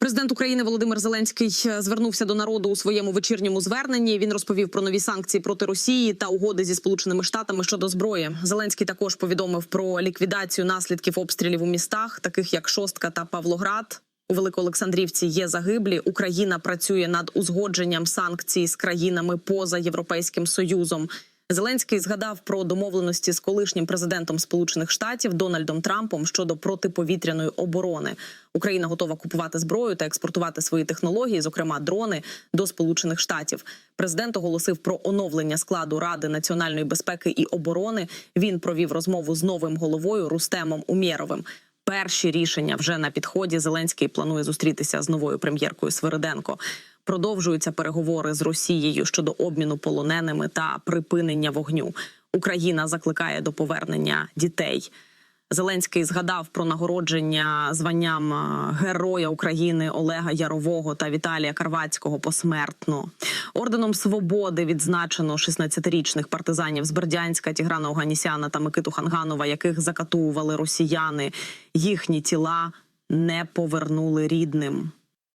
Президент України Володимир Зеленський звернувся до народу у своєму вечірньому зверненні. Він розповів про нові санкції проти Росії та угоди зі Сполученими Штатами щодо зброї. Зеленський також повідомив про ліквідацію наслідків обстрілів у містах, таких як Шостка та Павлоград. У Великоолександрівці є загиблі. Україна працює над узгодженням санкцій з країнами поза Європейським Союзом. Зеленський згадав про домовленості з колишнім президентом Сполучених Штатів Дональдом Трампом щодо протиповітряної оборони. Україна готова купувати зброю та експортувати свої технології, зокрема дрони, до Сполучених Штатів. Президент оголосив про оновлення складу Ради національної безпеки і оборони. Він провів розмову з новим головою Рустемом Умєровим. Перші рішення вже на підході. Зеленський планує зустрітися з новою прем'єркою Свириденко. Продовжуються переговори з Росією щодо обміну полоненими та припинення вогню. Україна закликає до повернення дітей. Зеленський згадав про нагородження званням е, Героя України Олега Ярового та Віталія Карвацького посмертно. Орденом свободи відзначено 16-річних партизанів з Бердянська, Тіграна Оганісяна та Микиту Ханганова, яких закатували росіяни. Їхні тіла не повернули рідним.